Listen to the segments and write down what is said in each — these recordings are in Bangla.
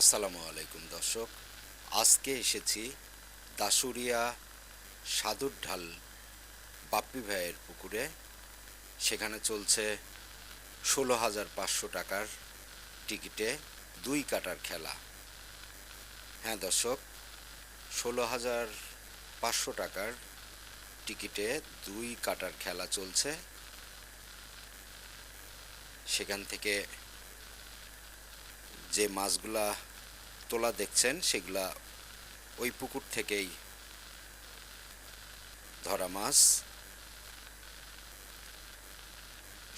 আসসালামু আলাইকুম দর্শক, আজকে এসেছি দাসুরিয়া সাধুর ঢাল বাপ্পি ভাইয়ের পুকুরে। সেখানে চলছে ষোলো হাজার পাঁচশো টাকার টিকিটে দুই কাটার খেলা। হ্যাঁ দর্শক, ষোলো হাজার পাঁচশো টাকার টিকিটে দুই কাটার খেলা চলছে। সেখান থেকে যে মাছগুলা তোলা দেখছেন, সেগুলা ওই পুকুর থেকেই ধরা মাছ।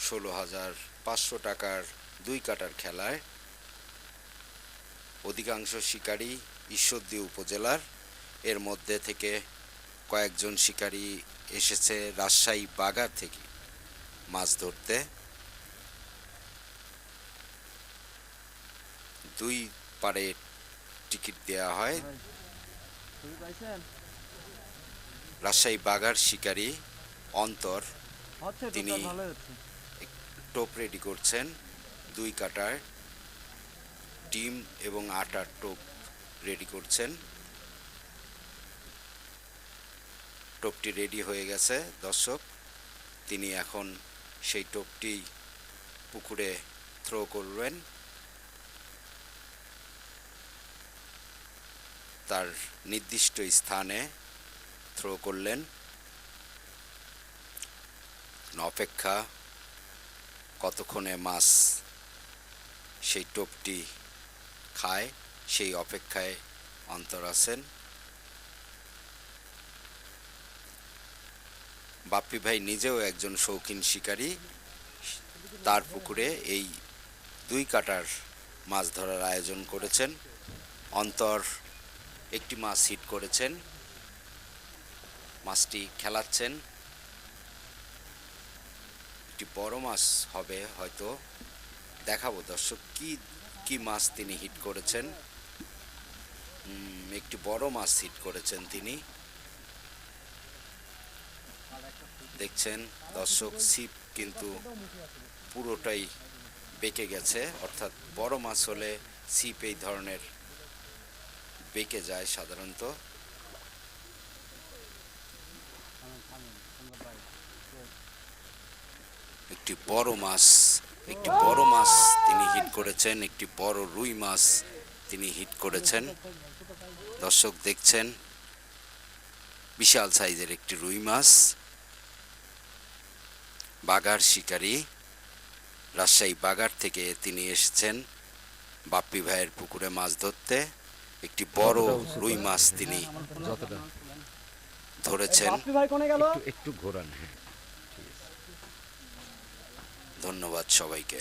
ষোলো হাজার পাঁচশো টাকার দুই কাটার খেলায় অধিকাংশ শিকারী ঈশ্বরদী উপজেলার। এর মধ্যে থেকে কয়েকজন শিকারী এসেছে রাজশাহী বাগার থেকে মাছ ধরতে। দুই পারে টিকিট দেওয়া হয়। রাজশাহী বাগার শিকারী অন্তর তিনি- টোপ রেডি করছেন দুই কাটার ডিম এবং আটার টোপ রেডি করছেন। টোপটি রেডি হয়ে গেছে দর্শক। তিনি এখন সেই টোপটি পুকুরে থ্রো করবেন। তার নির্দিষ্ট স্থানে থ্রো করলেন। অপেক্ষা, কতক্ষণে মাছ সেই টোপটি খায়, সেই অপেক্ষায় অন্তর আছেন। বাপ্পি ভাই নিজেও একজন শৌখিন শিকারী। তার পুকুরে এই দুই কাটার মাছ ধরার আয়োজন করেছেন। অন্তর একটি মাছ হিট করেছেন। মাছটি খেলাচ্ছেন। একটি বড় মাছ হবে হয়তো। দেখাবো দর্শক কি কি মাছ তিনি হিট করেছেন। একটি বড় মাছ হিট করেছেন তিনি। দেখছেন দর্শক, ছিপ কিন্তু পুরোটাই বেঁকে গেছে। অর্থাৎ বড় মাছ হলে ছিপ এই ধরনের বেঁকে যায় সাধারণত। একটি বড় মাছ, একটি বড় মাছ তিনি হিট করেছেন, একটি বড় রুই মাছ তিনি হিট করেছেন। দর্শক দেখছেন, বিশাল সাইজের একটি রুই মাছ বাগার শিকারী, রাজশাহী বাগার থেকে তিনি এসেছেন বাপ্পি ভাইয়ের পুকুরে মাছ ধরতে। একটি বড় রুই মাছ তিনি ধরেছেন। একটু ঘোরান হ্যাঁ। ধন্যবাদ সবাইকে।